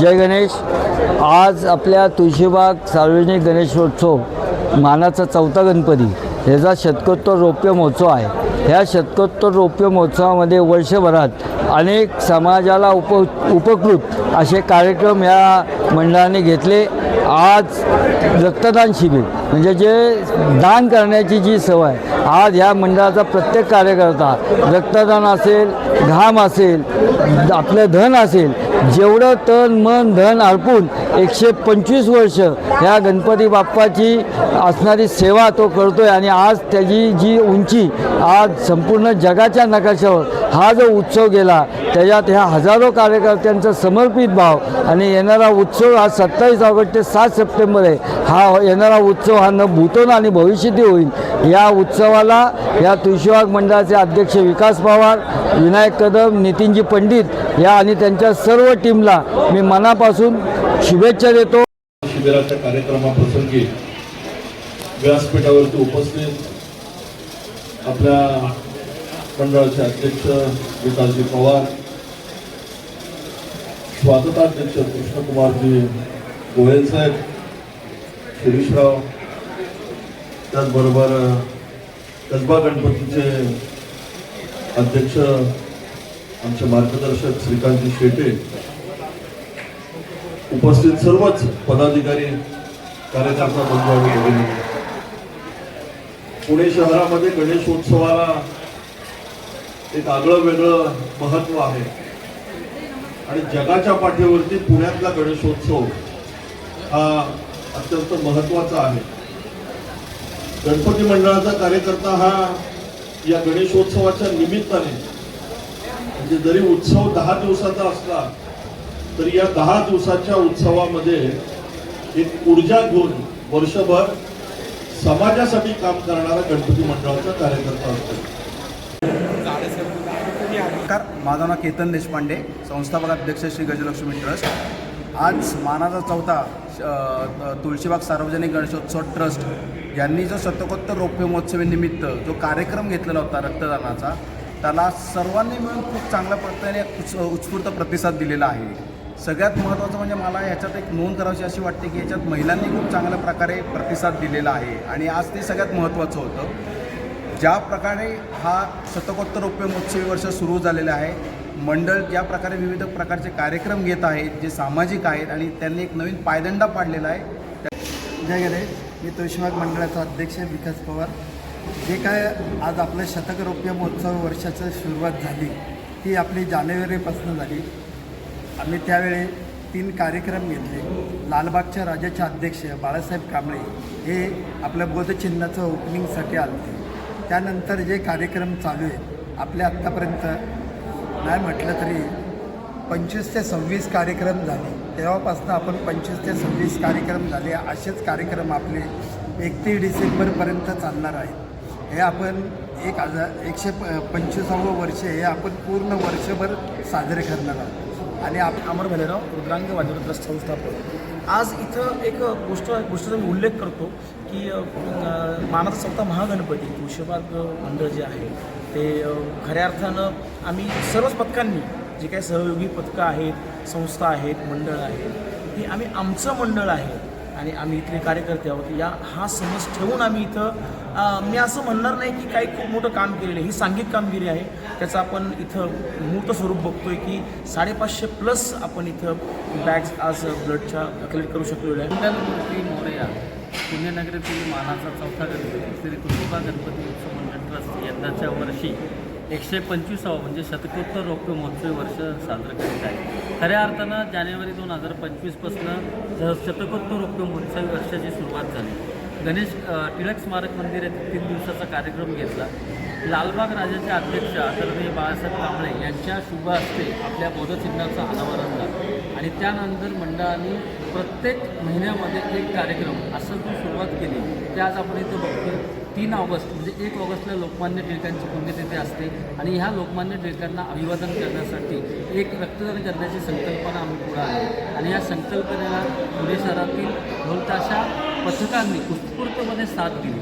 जय गणेश. आज आपल्या तुळशीबाग सार्वजनिक गणेशोत्सव मानाचा चौथा गणपती. ह्याचा शतकोत्तर रौप्य महोत्सव आहे. ह्या शतकोत्तर रौप्य महोत्सवामध्ये वर्षभरात अनेक समाजाला उप उपकृत असे कार्यक्रम या मंडळाने घेतले. आज रक्तदान शिबिर म्हणजे जे दान करण्याची जी सवय आज ह्या मंडळाचा प्रत्येक कार्यकर्ता रक्तदान असेल घाम असेल आपलं धन असेल जेवढं तन मन धन अर्पून एकशे पंचवीस वर्ष ह्या गणपती बाप्पाची असणारी सेवा तो करतोय. आणि आज त्याची जी उंची आज संपूर्ण जगाच्या नकाशावर हा जो उत्सव गेला त्याच्यात ह्या हजारो कार्यकर्त्यांचा समर्पित भाव आणि येणारा उत्सव हा सत्तावीस ऑगस्ट ते सात सप्टेंबर आहे. हा येणारा उत्सव हा न भूतोन आणि भविष्यती होईल. या उत्सवाला या तुळशीबाग मंडळाचे अध्यक्ष विकास पवार विनायक कदम नितीनजी पंडित या आणि त्यांच्या सर्व टीमला मी मनापासून शुभेच्छा देतो. शिबिराच्या कार्यक्रमाप्रसंगी व्यासपीठावरती उपस्थित आपल्या मंडळाचे अध्यक्ष गीताजी पवार स्वागताध्यक्ष कृष्णकुमारजी गोयल साहेब शिरीषराव त्याचबरोबर कसबा गणपतीचे अध्यक्ष आमचे मार्गदर्शक श्रीकांतजी शेटे उपस्थित सर्वच पदाधिकारी कार्यकर्ता बंधू आणि पुणे शहरामध्ये गणेशोत्सवाला एक आगळं वेगळं महत्त्व आहे. आणि जगाच्या पाठीवरती पुण्यातला गणेशोत्सव हा अत्यंत महत्त्वाचा आहे. गणपती मंडळाचा कार्यकर्ता हा या गणेशोत्सवाच्या निमित्ताने म्हणजे जरी उत्सव दहा दिवसाचा असला तरी या दहा दिवसाच्या उत्सवामध्ये एक ऊर्जा घेऊन वर्षभर समाजासाठी काम करणारा गणपती मंडळाचा कार्यकर्ता असतो. नमस्कार माझं नाव केतन देशपांडे संस्थापक अध्यक्ष श्री गजलक्ष्मी ट्रस्ट. आज मानाचा चौथा तुळशीबाग सार्वजनिक गणेशोत्सव ट्रस्ट यांनी जो शतकोत्तर रौप्य महोत्सवीनिमित्त जो कार्यक्रम घेतलेला होता रक्तदानाचा त्याला सर्वांनी मिळून खूप चांगल्या पद्धतीने उत्स उत्स्फूर्त प्रतिसाद दिलेला आहे. सगळ्यात महत्त्वाचं म्हणजे मला याच्यात एक नोंद करावी अशी वाटते की याच्यात महिलांनी खूप चांगल्या प्रकारे प्रतिसाद दिलेला आहे. आणि आज ते सगळ्यात महत्त्वाचं होतं. ज्या प्रकारे हा शतकोत्तर रौप्य महोत्सवी वर्ष सुरू झालेलं आहे मंडळ ज्या प्रकारे विविध प्रकारचे कार्यक्रम घेत आहेत जे सामाजिक आहेत आणि त्यांनी एक नवीन पायदंडा पाडलेला आहे. जय गणेश मी तुळशीबाग मंडळाचा अध्यक्ष विकास पवार. जे काय आज आपलं शतकरोप्य महोत्सव वर्षाची सुरुवात झाली ती आपली जानेवारीपासून झाली. आम्ही त्यावेळी तीन कार्यक्रम घेतले. लालबागच्या राजाचे अध्यक्ष बाळासाहेब कांबळे हे आपल्या बोधचिन्हाचं ओपनिंगसाठी आले त्यानंतर जे कार्यक्रम चालू आहेत आपल्या आत्तापर्यंत नाही म्हटलं तरी पंचवीस ते सव्वीस कार्यक्रम झाले. तेव्हापासून आपण पंचवीस ते सव्वीस कार्यक्रम झाले असेच कार्यक्रम आपले एकतीस डिसेंबरपर्यंत चालणार आहेत. हे आपण एक हजार एकशे प पंचवीसावं वर्ष हे आपण पूर्ण वर्षभर साजरे करणार आहोत. आणि आप अमर भलेराव रुद्रांग वाजवत संस्थापक. आज इथं एक गोष्ट गोष्टीचा मी उल्लेख करतो की मानाचा चौथा महागणपती तुळशीबाग मंडळ जे आहे ते खऱ्या अर्थानं आम्ही सर्वच पथकांनी जे काही सहयोगी पथकं आहेत संस्था आहेत मंडळ आहेत हे आम्ही आमचं मंडळ आहे आणि आम्ही इथले कार्यकर्ते आहोत. या हा समज ठेवून आम्ही इथं मी असं म्हणणार नाही की काही खूप मोठं काम केलेलं आहे. ही सांघिक कामगिरी आहे. त्याचं आपण इथं मूर्त स्वरूप बघतोय की साडेपाचशे प्लस आपण इथं बॅग्स आज ब्लडच्या कलेक्ट करू शकलेलो आहे. मोरया पुण्यनगरीतील मानाचा चौथा गणपती श्री तुकोबा गणपती उत्सव मंडळ ट्रस्ट यंदाच्या वर्षी एकशे पंचवीसावं म्हणजे शतकोत्तर रौप्य महोत्सवी वर्ष साजरं करीत आहे. खऱ्या अर्थानं जानेवारी दोन हजार पंचवीसपासनं शतकोत्तर रौप्य महोत्सवी वर्षाची सुरुवात झाली. गणेश टिळक स्मारक मंदिर येथे तीन दिवसाचा कार्यक्रम घेतला. लालबाग राजाचे अध्यक्ष आदरणीय बाळासाहेब कांबळे यांच्या शुभ हस्ते आपल्या बोधचिन्हाचं अनावरण झालं. आणि त्यानंतर मंडळाने प्रत्येक महिन्यामध्ये एक कार्यक्रम असं जी सुरुवात केली. ते आज आपण इथं बघतो तीन ऑगस्ट म्हणजे एक ऑगस्टला लोकमान्य टिळकांची पुण्यतिथी असते आणि ह्या लोकमान्य टिळकांना अभिवादन करण्यासाठी एक रक्तदान करण्याची संकल्पना आम्ही पुढे आहे आणि या संकल्पनेला पुणे शहरातील ढोलताशा पथकांनी उत्स्फूर्तपणे साथ दिली.